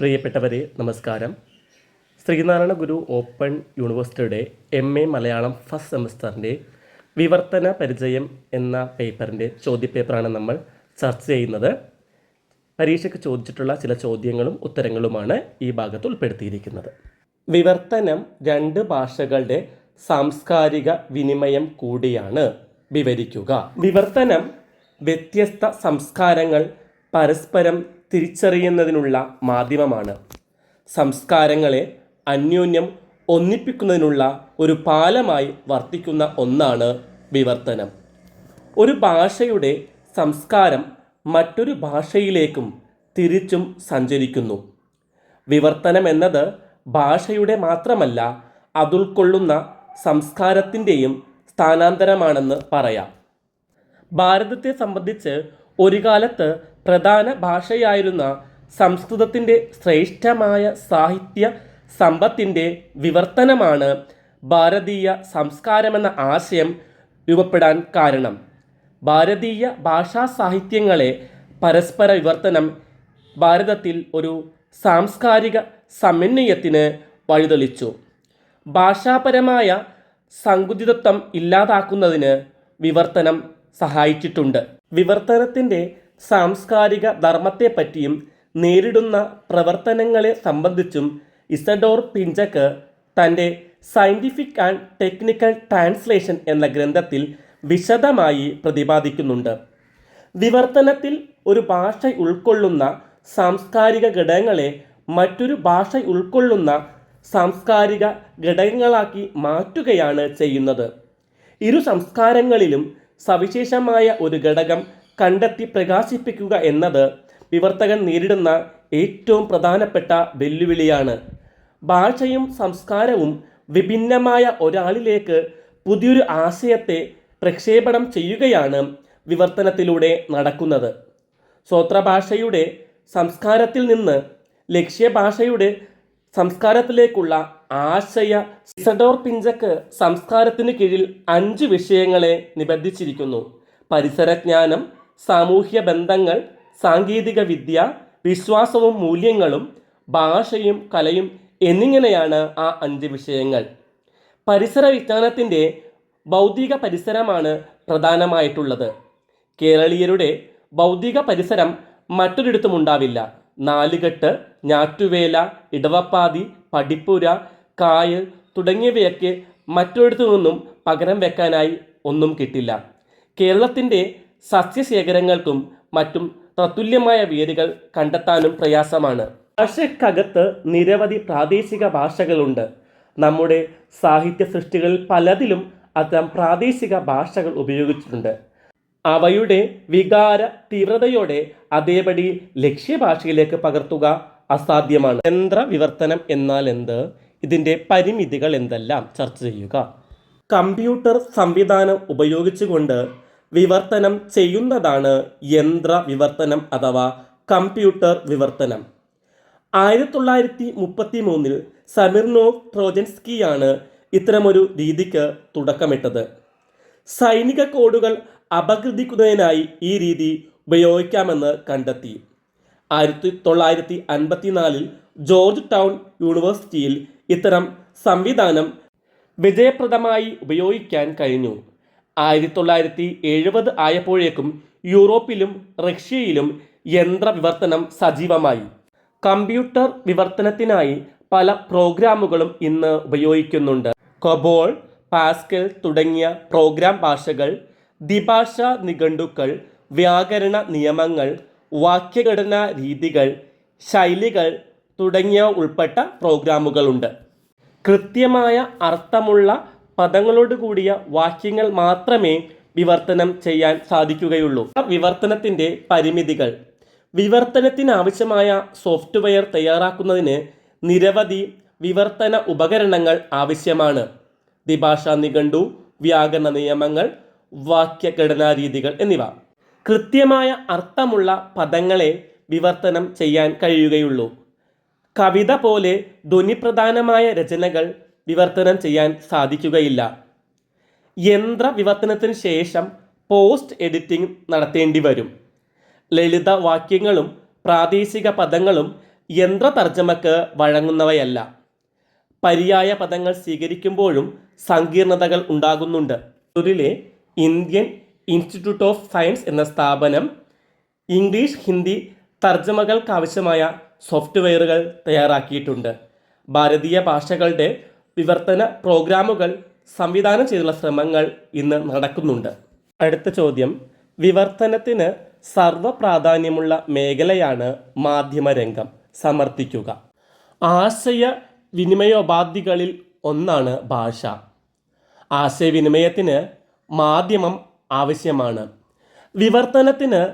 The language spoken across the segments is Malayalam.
പ്രിയപ്പെട്ടവരെ നമസ്കാരം. ശ്രീനാരായണ ഗുരു ഓപ്പൺ യൂണിവേഴ്സിറ്റിയുടെ എം എ മലയാളം ഫസ്റ്റ് സെമസ്റ്ററിന്റെ വിവർത്തന പരിചയം എന്ന പേപ്പറിന്റെ ചോദ്യപേപ്പറാണ് നമ്മൾ ചർച്ച ചെയ്യുന്നത്. പരീക്ഷയ്ക്ക് ചോദിച്ചിട്ടുള്ള ചില ചോദ്യങ്ങളും ഉത്തരങ്ങളുമാണ് ഈ ഭാഗത്ത് ഉൾപ്പെടുത്തിയിരിക്കുന്നത്. വിവർത്തനം രണ്ട് ഭാഷകളുടെ സാംസ്കാരിക വിനിമയം കൂടിയാണ്. വിവരിക്കുക. വിവർത്തനം വ്യത്യസ്ത സംസ്കാരങ്ങൾ പരസ്പരം തിരിച്ചറിയുന്നതിനുള്ള മാധ്യമമാണ്. സംസ്കാരങ്ങളെ അന്യോന്യം ഒന്നിപ്പിക്കുന്നതിനുള്ള ഒരു പാലമായി വർത്തിക്കുന്ന ഒന്നാണ് വിവർത്തനം. ഒരു ഭാഷയുടെ സംസ്കാരം മറ്റൊരു ഭാഷയിലേക്കും തിരിച്ചും സഞ്ചരിക്കുന്നു. വിവർത്തനം എന്നത് ഭാഷയുടെ മാത്രമല്ല അതുൾക്കൊള്ളുന്ന സംസ്കാരത്തിന്റെയും സ്ഥാനാന്തരമാണെന്ന് പറയാം. ഭാരതത്തെ സംബന്ധിച്ച് ഒരു കാലത്ത് പ്രധാന ഭാഷയായിരുന്ന സംസ്കൃതത്തിന്റെ ശ്രേഷ്ഠമായ സാഹിത്യ സമ്പത്തിന്റെ വിവർത്തനമാണ് ഭാരതീയ സംസ്കാരമെന്ന ആശയം രൂപപ്പെടാൻ കാരണം. ഭാരതീയ ഭാഷാ സാഹിത്യങ്ങളെ പരസ്പര വിവർത്തനം ഭാരതത്തിൽ ഒരു സാംസ്കാരിക സമന്വയത്തിന് വഴിതെളിച്ചു. ഭാഷാപരമായ സങ്കുചിതത്വം ഇല്ലാതാക്കുന്നതിന് വിവർത്തനം സഹായിച്ചിട്ടുണ്ട്. വിവർത്തനത്തിന്റെ സാംസ്കാരിക ധർമ്മത്തെപ്പറ്റിയും നേരിടുന്ന പ്രവർത്തനങ്ങളെ സംബന്ധിച്ചും ഇസഡോർ പിഞ്ചക്ക് തന്റെ സയന്റിഫിക് ആൻഡ് ടെക്നിക്കൽ ട്രാൻസ്ലേഷൻ എന്ന ഗ്രന്ഥത്തിൽ വിശദമായി പ്രതിപാദിക്കുന്നുണ്ട്. വിവർത്തനത്തിൽ ഒരു ഭാഷ ഉൾക്കൊള്ളുന്ന സാംസ്കാരിക ഘടകങ്ങളെ മറ്റൊരു ഭാഷ ഉൾക്കൊള്ളുന്ന സാംസ്കാരിക ഘടകങ്ങളാക്കി മാറ്റുകയാണ് ചെയ്യുന്നത്. ഇരു സംസ്കാരങ്ങളിലും സവിശേഷമായ ഒരു ഘടകം കണ്ടെത്തി പ്രകാശിപ്പിക്കുക എന്നത് വിവർത്തകൻ നേരിടുന്ന ഏറ്റവും പ്രധാനപ്പെട്ട വെല്ലുവിളിയാണ്. ഭാഷയും സംസ്കാരവും വിഭിന്നമായ ഒരാളിലേക്ക് പുതിയൊരു ആശയത്തെ പ്രക്ഷേപണം ചെയ്യുകയാണ് വിവർത്തനത്തിലൂടെ നടക്കുന്നത്. സ്വോത്രഭാഷയുടെ സംസ്കാരത്തിൽ നിന്ന് ലക്ഷ്യഭാഷയുടെ സംസ്കാരത്തിലേക്കുള്ള ആശയ സിസഡോർ പിഞ്ചക്ക് സംസ്കാരത്തിന് കീഴിൽ അഞ്ച് വിഷയങ്ങളെ നിബന്ധിച്ചിരിക്കുന്നു. പരിസരജ്ഞാനം സാമൂഹ്യ ബന്ധങ്ങൾ സാങ്കേതിക വിദ്യ വിശ്വാസവും മൂല്യങ്ങളും ഭാഷയും കലയും എന്നിങ്ങനെയാണ് ആ അഞ്ച് വിഷയങ്ങൾ. പരിസര വിജ്ഞാനത്തിന്റെ ഭൗതിക പരിസരമാണ് പ്രധാനമായിട്ടുള്ളത്. കേരളീയരുടെ ഭൗതിക പരിസരം മറ്റൊരിടത്തും ഉണ്ടാവില്ല. നാലുകെട്ട് ഞാറ്റുവേല ഇടവപ്പാതി പടിപ്പുര കായൽ തുടങ്ങിയവയൊക്കെ മറ്റൊരിടത്തു നിന്നും പകരം വെക്കാനായി ഒന്നും കിട്ടില്ല. കേരളത്തിന്റെ സസ്യശേഖരങ്ങൾക്കും മറ്റും തത്തുല്യമായ വേരുകൾ കണ്ടെത്താനും പ്രയാസമാണ്. ഭാഷയ്ക്കകത്ത് നിരവധി പ്രാദേശിക ഭാഷകളുണ്ട്. നമ്മുടെ സാഹിത്യ സൃഷ്ടികളിൽ പലതിലും അത്തരം പ്രാദേശിക ഭാഷകൾ ഉപയോഗിച്ചിട്ടുണ്ട്. അവയുടെ വികാര തീവ്രതയോടെ അതേപടി ലക്ഷ്യഭാഷയിലേക്ക് പകർത്തുക അസാധ്യമാണ്. യന്ത്ര വിവർത്തനം എന്നാൽ എന്ത്? ഇതിന്റെ പരിമിതികൾ എന്തെല്ലാം? ചർച്ച ചെയ്യുക. കമ്പ്യൂട്ടർ സംവിധാനം ഉപയോഗിച്ചുകൊണ്ട് വിവർത്തനം ചെയ്യുന്നതാണ് യന്ത്ര വിവർത്തനം അഥവാ കമ്പ്യൂട്ടർ വിവർത്തനം. ആയിരത്തി തൊള്ളായിരത്തി മുപ്പത്തി മൂന്നിൽ സമിർനോവ് ട്രോജൻസ്കിയാണ് ഇത്തരമൊരു രീതിക്ക് തുടക്കമിട്ടത്. സൈനിക കോഡുകൾ അപകൃതിക്കുന്നതിനായി ഈ രീതി ഉപയോഗിക്കാമെന്ന് കണ്ടെത്തി. ആയിരത്തി തൊള്ളായിരത്തി അൻപത്തിനാലിൽ ജോർജ് ടൗൺ യൂണിവേഴ്സിറ്റിയിൽ ഇത്തരം സംവിധാനം വിജയപ്രദമായി ഉപയോഗിക്കാൻ കഴിഞ്ഞു. ആയിരത്തി തൊള്ളായിരത്തി എഴുപത് ആയപ്പോഴേക്കും യൂറോപ്പിലും റഷ്യയിലും യന്ത്രവിവർത്തനം സജീവമായി. കമ്പ്യൂട്ടർ വിവർത്തനത്തിനായി പല പ്രോഗ്രാമുകളും ഇന്ന് ഉപയോഗിക്കുന്നുണ്ട്. കൊബോൾ പാസ്കൽ തുടങ്ങിയ പ്രോഗ്രാം ഭാഷകൾ ദ്വിഭാഷ നിഘണ്ടുക്കൾ വ്യാകരണ നിയമങ്ങൾ വാക്യഘടനാ രീതികൾ ശൈലികൾ തുടങ്ങിയ ഉൾപ്പെട്ട പ്രോഗ്രാമുകളുണ്ട്. കൃത്യമായ അർത്ഥമുള്ള പദങ്ങളോട് കൂടിയ വാക്യങ്ങൾ മാത്രമേ വിവർത്തനം ചെയ്യാൻ സാധിക്കുകയുള്ളൂ. വിവർത്തനത്തിന്റെ പരിമിതികൾ. വിവർത്തനത്തിന് ആവശ്യമായ സോഫ്റ്റ്വെയർ തയ്യാറാക്കുന്നതിന് നിരവധി വിവർത്തന ഉപകരണങ്ങൾ ആവശ്യമാണ്. ദ്വിഭാഷാ നിഘണ്ടു വ്യാകരണ നിയമങ്ങൾ വാക്യഘടനാ രീതികൾ എന്നിവ. കൃത്യമായ അർത്ഥമുള്ള പദങ്ങളെ വിവർത്തനം ചെയ്യാൻ കഴിയുകയുള്ളൂ. കവിത പോലെ ധ്വനിപ്രധാനമായ രചനകൾ വിവർത്തനം ചെയ്യാൻ സാധിക്കുകയില്ല. യന്ത്ര വിവർത്തനത്തിന് ശേഷം പോസ്റ്റ് എഡിറ്റിംഗ് നടത്തേണ്ടി വരും. ലളിത വാക്യങ്ങളും പ്രാദേശിക പദങ്ങളും യന്ത്ര തർജമക്ക് വഴങ്ങുന്നവയല്ല. പര്യായ പദങ്ങൾ സ്വീകരിക്കുമ്പോഴും സങ്കീർണതകൾ ഉണ്ടാകുന്നുണ്ട്. ൂരിലെ ഇന്ത്യൻ ഇൻസ്റ്റിറ്റ്യൂട്ട് ഓഫ് സയൻസ് എന്ന സ്ഥാപനം ഇംഗ്ലീഷ് ഹിന്ദി തർജമകൾക്കാവശ്യമായ സോഫ്റ്റ്വെയറുകൾ തയ്യാറാക്കിയിട്ടുണ്ട്. ഭാരതീയ ഭാഷകളുടെ വിവർത്തന പ്രോഗ്രാമുകൾ സംവിധാനം ചെയ്തുള്ള ശ്രമങ്ങൾ ഇന്ന് നടക്കുന്നുണ്ട്. അടുത്ത ചോദ്യം വിവർത്തനത്തിന് സർവ പ്രാധാന്യമുള്ള മേഖലയാണ് മാധ്യമരംഗം. സമർത്ഥിക്കുക. ആശയ വിനിമയോപാധികളിൽ ഒന്നാണ് ഭാഷ. ആശയവിനിമയത്തിന് മാധ്യമം ആവശ്യമാണ്. വിവർത്തനത്തിന്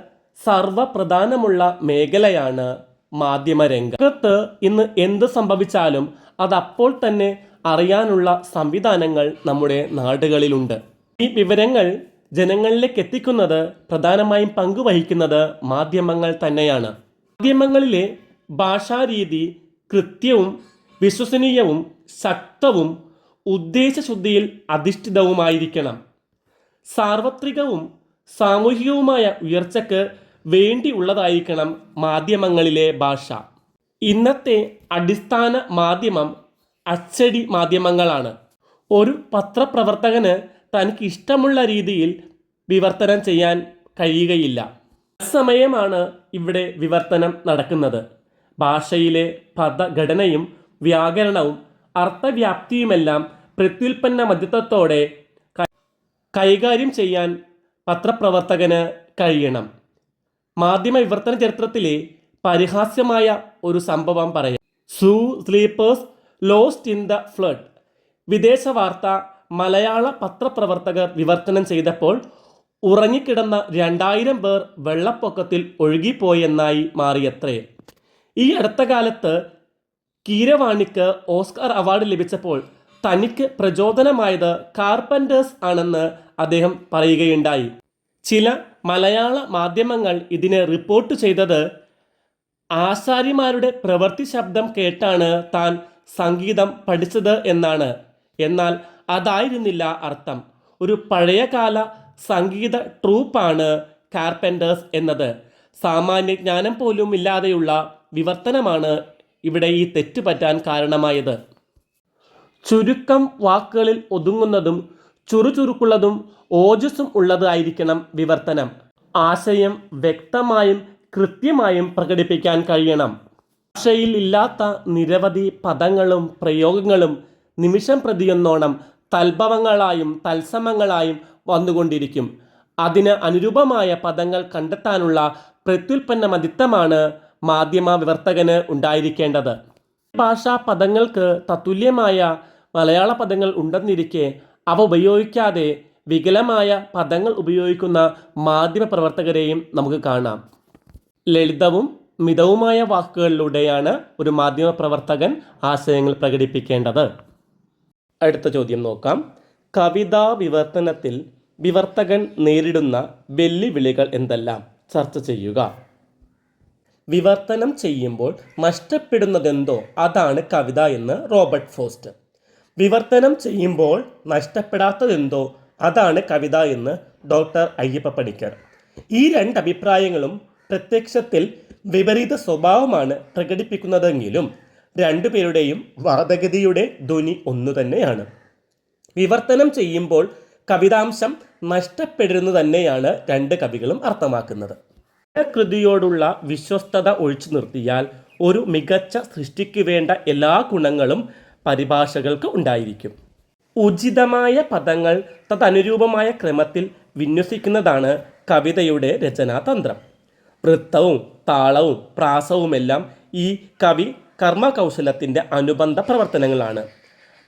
സർവപ്രധാനമുള്ള മേഖലയാണ് മാധ്യമരംഗം. ലോകത്ത് ഇന്ന് എന്ത് സംഭവിച്ചാലും അത് അപ്പോൾ തന്നെ അറിയാനുള്ള സംവിധാനങ്ങൾ നമ്മുടെ നാടുകളിലുണ്ട്. ഈ വിവരങ്ങൾ ജനങ്ങളിലേക്ക് എത്തിക്കുന്നത് പ്രധാനമായും പങ്കുവഹിക്കുന്നത് മാധ്യമങ്ങൾ തന്നെയാണ്. മാധ്യമങ്ങളിലെ ഭാഷാരീതി കൃത്യവും വിശ്വസനീയവും ശക്തവും ഉദ്ദേശശുദ്ധിയിൽ അധിഷ്ഠിതവുമായിരിക്കണം. സാർവത്രികവും സാമൂഹികവുമായ ഉയർച്ചയ്ക്ക് വേണ്ടിയുള്ളതായിരിക്കണം മാധ്യമങ്ങളിലെ ഭാഷ. ഇന്നത്തെ അടിസ്ഥാന മാധ്യമം അച്ചടി മാധ്യമങ്ങളാണ്. ഒരു പത്രപ്രവർത്തകന് തനിക്ക് ഇഷ്ടമുള്ള രീതിയിൽ വിവർത്തനം ചെയ്യാൻ കഴിയുകയില്ല. സമയമാണ് ഇവിടെ വിവർത്തനം നടക്കുന്നത്. ഭാഷയിലെ പദഘടനയും വ്യാകരണവും അർത്ഥവ്യാപ്തിയുമെല്ലാം പ്രത്യുൽപ്പന്ന മധ്യത്വത്തോടെ കൈകാര്യം ചെയ്യാൻ പത്രപ്രവർത്തകന് കഴിയണം. മാധ്യമ വിവർത്തന ചരിത്രത്തിലെ പരിഹാസ്യമായ ഒരു സംഭവം പറയാം. Zoo sleepers lost in the flood വിദേശ വാർത്ത മലയാള പത്രപ്രവർത്തകർ വിവർത്തനം ചെയ്തപ്പോൾ ഉറങ്ങിക്കിടന്ന രണ്ടായിരം പേർ വെള്ളപ്പൊക്കത്തിൽ ഒഴുകിപ്പോയെന്നായി മാറിയത്രേ. ഈ അടുത്ത കാലത്ത് കീരവാണിക്ക് ഓസ്കാർ അവാർഡ് ലഭിച്ചപ്പോൾ തനിക്ക് പ്രചോദനമായത് കാർപ്പന്റേഴ്സ് ആണെന്ന് അദ്ദേഹം പറയുകയുണ്ടായി. ചില മലയാള മാധ്യമങ്ങൾ ഇതിനെ റിപ്പോർട്ട് ചെയ്തത് ആശാരിമാരുടെ പ്രവൃത്തി ശബ്ദം കേട്ടാണ് താൻ സംഗീതം പഠിച്ചത് എന്നാണ്. എന്നാൽ അതായിരുന്നില്ല അർത്ഥം. ഒരു പഴയകാല സംഗീത ട്രൂപ്പാണ് കാർപ്പന്റേഴ്സ് എന്നത്. സാമാന്യ ജ്ഞാനം പോലും ഇല്ലാതെയുള്ള വിവർത്തനമാണ് ഇവിടെ ഈ തെറ്റ് പറ്റാൻ കാരണമായത്. ചുരുക്കം വാക്കുകളിൽ ഒതുങ്ങുന്നതും ചുറുചുറുക്കുള്ളതും ഓജസ്സും ഉള്ളതായിരിക്കണം വിവർത്തനം. ആശയം വ്യക്തമായും കൃത്യമായും പ്രകടിപ്പിക്കാൻ കഴിയണം. ഭാഷയിൽ ഇല്ലാത്ത നിരവധി പദങ്ങളും പ്രയോഗങ്ങളും നിമിഷം പ്രതിയെന്നോണം തൽഭവങ്ങളായും തത്സമങ്ങളായും വന്നുകൊണ്ടിരിക്കും. അതിന് അനുരൂപമായ പദങ്ങൾ കണ്ടെത്താനുള്ള പ്രത്യുൽപ്പന്ന മതിത്വമാണ് മാധ്യമ വിവർത്തകന് ഉണ്ടായിരിക്കേണ്ടത്. ഭാഷാ പദങ്ങൾക്ക് തത്തുല്യമായ മലയാള പദങ്ങൾ ഉണ്ടെന്നിരിക്കെ അവ ഉപയോഗിക്കാതെ വികലമായ പദങ്ങൾ ഉപയോഗിക്കുന്ന മാധ്യമ പ്രവർത്തകരെയും നമുക്ക് കാണാം. ലളിതവും മിതവുമായ വാക്കുകളിലൂടെയാണ് ഒരു മാധ്യമ പ്രവർത്തകൻ ആശയങ്ങൾ പ്രകടിപ്പിക്കേണ്ടത്. അടുത്ത ചോദ്യം നോക്കാം. കവിതാ വിവർത്തനത്തിൽ വിവർത്തകൻ നേരിടുന്ന വെല്ലുവിളികൾ എന്തെല്ലാം? ചർച്ച ചെയ്യുക. വിവർത്തനം ചെയ്യുമ്പോൾ നഷ്ടപ്പെടുന്നതെന്തോ അതാണ് കവിത എന്ന് റോബർട്ട് ഫോസ്റ്റ്. വിവർത്തനം ചെയ്യുമ്പോൾ നഷ്ടപ്പെടാത്തതെന്തോ അതാണ് കവിത എന്ന് ഡോക്ടർ അയ്യപ്പ പണിക്കർ. ഈ രണ്ട് അഭിപ്രായങ്ങളും പ്രത്യക്ഷത്തിൽ വിപരീത സ്വഭാവമാണ് പ്രകടിപ്പിക്കുന്നതെങ്കിലും രണ്ടുപേരുടെയും വാദഗതിയുടെ ധ്വനി ഒന്നു തന്നെയാണ്. വിവർത്തനം ചെയ്യുമ്പോൾ കവിതാംശം നഷ്ടപ്പെടരുന്നു തന്നെയാണ് രണ്ട് കവികളും അർത്ഥമാക്കുന്നത്. കൃതിയോടുള്ള വിശ്വസ്തത ഒഴിച്ചു നിർത്തിയാൽ ഒരു മികച്ച സൃഷ്ടിക്ക് വേണ്ട എല്ലാ ഗുണങ്ങളും പരിഭാഷകൾക്ക് ഉണ്ടായിരിക്കും. ഉചിതമായ പദങ്ങൾ തദനുരൂപമായ ക്രമത്തിൽ വിന്യസിക്കുന്നതാണ് കവിതയുടെ രചനാതന്ത്രം. വൃത്തവും താളവും പ്രാസവുമെല്ലാം ഈ കവി കർമ്മകൗശലത്തിന്റെ അനുബന്ധ പ്രവർത്തനങ്ങളാണ്.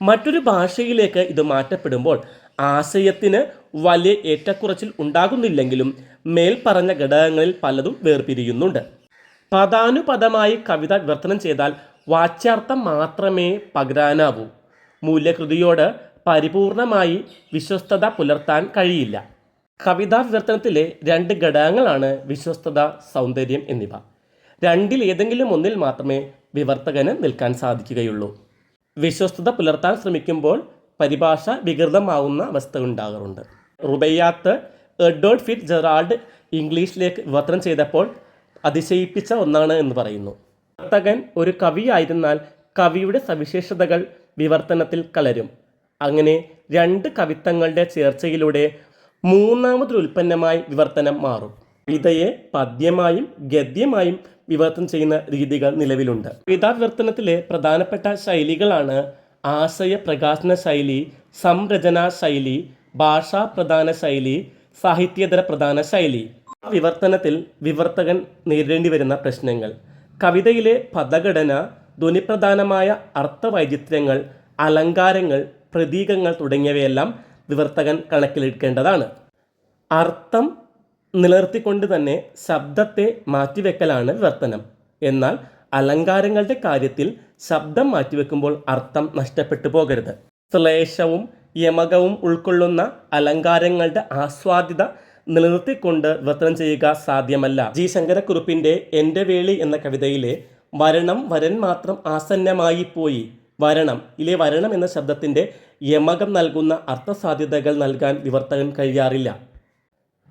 മറ്റൊരു ഭാഷയിലേക്ക് ഇത് മാറ്റപ്പെടുമ്പോൾ ആശയത്തിന് വലിയ ഏറ്റക്കുറച്ചിൽ ഉണ്ടാകുന്നില്ലെങ്കിലും മേൽപ്പറഞ്ഞ ഘടകങ്ങളിൽ പലതും വേർപിരിയുന്നുണ്ട്. പദാനുപദമായി കവിത വിവർത്തനം ചെയ്താൽ വാച്യാർത്ഥം മാത്രമേ പകരാനാവൂ. മൂല്യകൃതിയോട് പരിപൂർണമായി വിശ്വസ്തത പുലർത്താൻ കഴിയില്ല. കവിതാ വിവർത്തനത്തിലെ രണ്ട് ഘടകങ്ങളാണ് വിശ്വസ്തത സൗന്ദര്യം എന്നിവ. രണ്ടിൽ ഏതെങ്കിലും ഒന്നിൽ മാത്രമേ വിവർത്തകന് നിൽക്കാൻ സാധിക്കുകയുള്ളൂ. വിശ്വസ്തത പുലർത്താൻ ശ്രമിക്കുമ്പോൾ പരിഭാഷ വികൃതമാവുന്ന അവസ്ഥ ഉണ്ടാകാറുണ്ട്. റുബയ്യാത്ത് എഡ്വേർഡ് ഫിറ്റ് ജെറാൾഡ് ഇംഗ്ലീഷിലേക്ക് വിവർത്തനം ചെയ്തപ്പോൾ അതിശയിപ്പിച്ച ഒന്നാണ് എന്ന് പറയുന്നു. വിവർത്തകൻ ഒരു കവിയായിരുന്നാൽ കവിയുടെ സവിശേഷതകൾ വിവർത്തനത്തിൽ കലരും. അങ്ങനെ രണ്ട് കവിത്വങ്ങളുടെ ചേർച്ചയിലൂടെ മൂന്നാമതൊരു ഉൽപ്പന്നമായി വിവർത്തനം മാറും. കവിതയെ പദ്യമായും ഗദ്യമായും വിവർത്തനം ചെയ്യുന്ന രീതികൾ നിലവിലുണ്ട്. കവിതാ വിവർത്തനത്തിലെ പ്രധാനപ്പെട്ട ശൈലികളാണ് ആശയ പ്രകാശന ശൈലി സംരചനാ ശൈലി ഭാഷാ പ്രധാന ശൈലി സാഹിത്യേതര പ്രധാന ശൈലി. വിവർത്തനത്തിൽ വിവർത്തകൻ നേരിടേണ്ടി വരുന്ന പ്രശ്നങ്ങൾ. കവിതയിലെ പദഘടന ധ്വനിപ്രധാനമായ അർത്ഥവൈചിത്ര്യങ്ങൾ അലങ്കാരങ്ങൾ പ്രതീകങ്ങൾ തുടങ്ങിയവയെല്ലാം വിവർത്തകൻ കണക്കിലെടുക്കേണ്ടതാണ്. അർത്ഥം നിലനിർത്തിക്കൊണ്ട് തന്നെ ശബ്ദത്തെ മാറ്റിവെക്കലാണ് വിവർത്തനം. എന്നാൽ അലങ്കാരങ്ങളുടെ കാര്യത്തിൽ ശബ്ദം മാറ്റിവെക്കുമ്പോൾ അർത്ഥം നഷ്ടപ്പെട്ടു പോകരുത്. ശ്ലേഷവും യമകവും ഉൾക്കൊള്ളുന്ന അലങ്കാരങ്ങളുടെ ആസ്വാദ്യത നിലനിർത്തിക്കൊണ്ട് വിവർത്തനം ചെയ്യുക സാധ്യമല്ല. ജി. ശങ്കരക്കുറുപ്പിന്റെ എന്റെ വേളി എന്ന കവിതയിലെ വരണം വരൻ മാത്രം ആസന്നമായി പോയി വരണം. ഇലെ വരണം എന്ന ശബ്ദത്തിന്റെ യമകം നൽകുന്ന അർത്ഥസാധ്യതകൾ നൽകാൻ വിവർത്തകൻ കഴിയാറില്ല.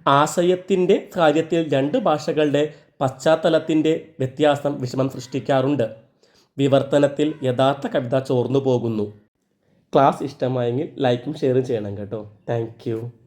ആശയത്തിന്റെ കാര്യത്തിൽ രണ്ട് ഭാഷകളുടെ പശ്ചാത്തലത്തിന്റെ വ്യത്യാസം വിഷമം സൃഷ്ടിക്കാറുണ്ട്. വിവർത്തനത്തിൽ യഥാർത്ഥ കവിത ചോർന്നു പോകുന്നു ക്ലാസ് ഇഷ്ടമായെങ്കിൽ ലൈക്കും ഷെയറും ചെയ്യണം കേട്ടോ. താങ്ക്